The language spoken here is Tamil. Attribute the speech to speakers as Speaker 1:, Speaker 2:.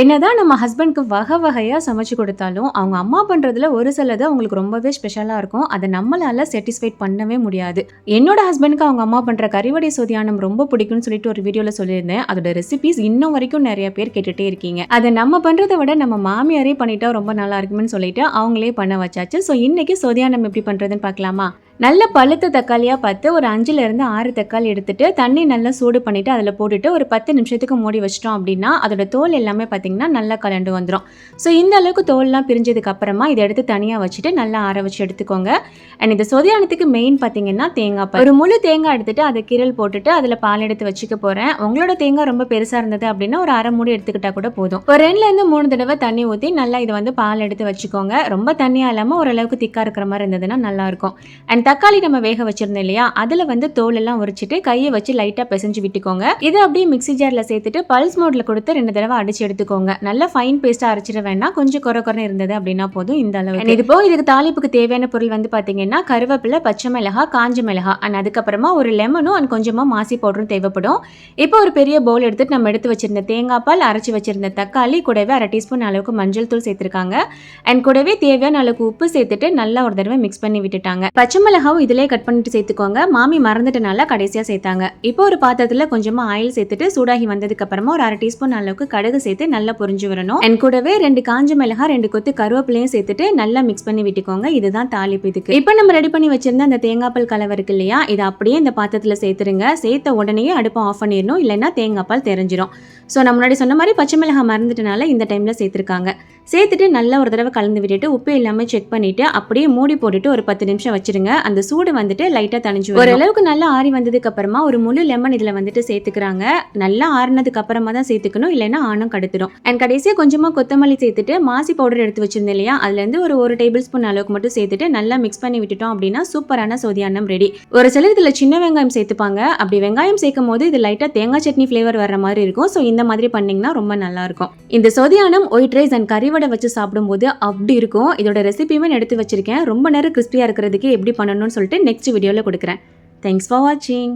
Speaker 1: என்னதான் நம்ம ஹஸ்பண்ட்க்கு வகை வகையாக சமைச்சு கொடுத்தாலும் அவங்க அம்மா பண்ணுறதுல ஒரு சிலது அவங்களுக்கு ரொம்பவே ஸ்பெஷலாக இருக்கும். அதை நம்மளால சாட்டிஸ்ஃபைட் பண்ணவே முடியாது. என்னோட ஹஸ்பண்ட்க்கு அவங்க அம்மா பண்ணுற கறிவடை சோதியானம் ரொம்ப பிடிக்கும்னு சொல்லிட்டு ஒரு வீடியோவில் சொல்லியிருந்தேன். அதோட ரெசிபிஸ் இன்னும் வரைக்கும் நிறைய பேர் கேட்டுகிட்டே இருக்கீங்க. அதை நம்ம பண்ணுறதை விட நம்ம மாமியாரே பண்ணிட்டா ரொம்ப நல்லா இருக்கும்னு சொல்லிட்டு அவங்களே பண்ண வச்சாச்சு. ஸோ இன்னைக்கு சோதியானம் எப்படி பண்ணுறதுன்னு பார்க்கலாமா? நல்ல பழுத்த தக்காளியாக பார்த்து ஒரு அஞ்சுலேருந்து ஆறு தக்காளி எடுத்துட்டு தண்ணி நல்லா சூடு பண்ணிவிட்டு அதில் போட்டுட்டு ஒரு பத்து நிமிஷத்துக்கு மூடி வச்சிட்டோம் அப்படின்னா அதோட தோல் எல்லாமே பார்த்தீங்கன்னா நல்லா கலண்டு வந்துடும் ஸோ இந்த அளவுக்கு தோல்லாம் பிரிஞ்சதுக்கு அப்புறமா இதை எடுத்து தனியாக வச்சுட்டு நல்லா ஆற வச்சு எடுத்துக்கோங்க. அண்ட் இந்த சொதியானத்துக்கு மெயின் பார்த்தீங்கன்னா தேங்காய் பால். ஒரு முழு தேங்காய் எடுத்துட்டு அதை கீரல் போட்டுட்டு அதில் பால் எடுத்து வச்சுக்க போகிறேன் உங்களோட தேங்காய் ரொம்ப பெருசாக இருந்தது அப்படின்னா ஒரு அரை மூடி எடுத்துக்கிட்டால் கூட போதும். ஒரு ரெண்டுலேருந்து மூணு தடவை தண்ணி ஊற்றி நல்லா இதை வந்து பால் எடுத்து வச்சுக்கோங்க. ரொம்ப தண்ணியாக இல்லாமல் ஓரளவுக்கு திக்காக இருக்கிற மாதிரி இருந்ததுன்னா நல்லாயிருக்கும் அண்ட் தக்காளி நம்ம வேக வச்சிருந்தோம் இல்லையா? அதில் வந்து தோல் எல்லாம் உரிச்சிட்டு கையை வச்சு லைட்டாக பிசைஞ்சு விட்டுக்கோங்க. இதை அப்படியே மிக்ஸி ஜாரில் சேர்த்துட்டு பல்ஸ் மோடில் கொடுத்து ரெண்டு தடவை அடிச்சு எடுத்துக்கோங்க. நல்ல ஃபைன் பேஸ்ட்டாக அரைச்சிட வேணாம் கொஞ்சம் குறை குறை இருந்தது அப்படின்னா போதும் இந்த அளவு இது போக இதுக்கு தாளிப்புக்கு தேவையான பொருள் வந்து பார்த்தீங்கன்னா கருவேப்பிலை பச்சை மிளகா காஞ்ச மிளகா அண்ட் அதுக்கப்புறமா ஒரு லெமனும் அண்ட் கொஞ்சமாக மாசி பவுடரும் தேவைப்படும். இப்போ ஒரு பெரிய பவுல் எடுத்துட்டு நம்ம எடுத்து வச்சிருந்த தேங்காய் பால் அரைச்சி வச்சிருந்த தக்காளி கூடவே அரை டீஸ்பூன் அளவுக்கு மஞ்சள் தூள் சேர்த்திருக்காங்க. அண்ட் கூடவே தேவையான அளவுக்கு உப்பு சேர்த்துட்டு நல்லா ஒரு தடவை மிக்ஸ் பண்ணி விட்டுட்டாங்க. பச்சை மிளகாவும் இதிலே கட் பண்ணிட்டு சேர்த்துக்கோங்க. மாமி மறந்துட்டனால கடைசியாக சேர்த்தாங்க. இப்போ ஒரு பாத்திரத்தில் கொஞ்சமாக ஆயில் சேர்த்துட்டு சூடாகி வந்ததுக்கு அப்புறமா ஒரு அரை டீஸ்பூன் அளவுக்கு கடுகு சேர்த்து நல்லா பொரிஞ்சு வரணும். அண்ட் கூடவே ரெண்டு காஞ்ச மிளகா ரெண்டு கொத்து கருவேப்பிலையும் சேர்த்துட்டு நல்லா மிக்ஸ் பண்ணி விட்டுக்கோங்க. இதுதான் தாளிப்பு இதுக்கு. இப்போ நம்ம ரெடி பண்ணி வச்சிருந்த அந்த தேங்காய்பால் கலவை இருக்கு இல்லையா? இதை அப்படியே இந்த பாத்திரத்தில் சேர்த்துருங்க. சேர்த்த உடனே அடுப்பை ஆஃப் பண்ணிடணும். இல்லைன்னா தேங்காய்பால் தெரிஞ்சிடும் ஸோ நான் முன்னாடி சொன்ன மாதிரி பச்சை மிளகாய் மறந்துட்டனால இந்த டைமில் சேர்த்துருக்காங்க. சேர்த்துட்டு நல்லா ஒரு தடவை கலந்து விட்டுட்டு உப்பு இல்லாமல் செக் பண்ணிட்டு அப்படியே மூடி போட்டுட்டு ஒரு பத்து நிமிஷம் வச்சிருங்க. அந்த சூடு வந்துட்டு லைட்டாக தணிஞ்சு ஓரளவுக்கு நல்லா ஆறி வந்ததுக்கு அப்புறமா ஒரு முழு லெமன் இதில் வந்துட்டு சேர்த்துக்கிறாங்க. நல்லா ஆறினதுக்கு அப்புறமா தான் சேர்த்துக்கணும். இல்லைன்னா ஆணும் கடுத்துடும். அண்ட் கடைசியாக கொஞ்சமாக கொத்தமல்லி சேர்த்துட்டு மாசி பவுடர் எடுத்து வச்சிருந்தேன் இல்லையா? அதுலேருந்து ஒரு ஒரு டேபிள் ஸ்பூன் அளவுக்கு மட்டும் சேர்த்துட்டு நல்லா மிக்ஸ் பண்ணி விட்டுட்டோம் அப்படின்னா சூப்பரான சோதியானம் ரெடி ஒரு சிலர் இதில் சின்ன வெங்காயம் சேர்த்துப்பாங்க. அப்படி வெங்காயம் சேர்க்கும் போது இது லைட்டாக தேங்காய் சட்னி ஃப்ளேவர் வர மாதிரி இருக்கும். ஸோ இந்த மாதிரி பண்ணிங்கன்னா ரொம்ப நல்லா இருக்கும். இந்த சோதியானம் ஒயிட் ரைஸ் அண்ட் கறிவடை வச்சு சாப்பிடும்போது அப்படி இருக்கும். இதோட ரெசிபியுமே நான் எடுத்து வச்சிருக்கேன். ரொம்ப நேரம் கிறிஸ்பியாக இருக்கிறதுக்கு எப்படி பண்ணணும்னு சொல்லிட்டு நெக்ஸ்ட் வீடியோவில் கொடுக்குறேன். தேங்க்ஸ் ஃபார் வாட்சிங்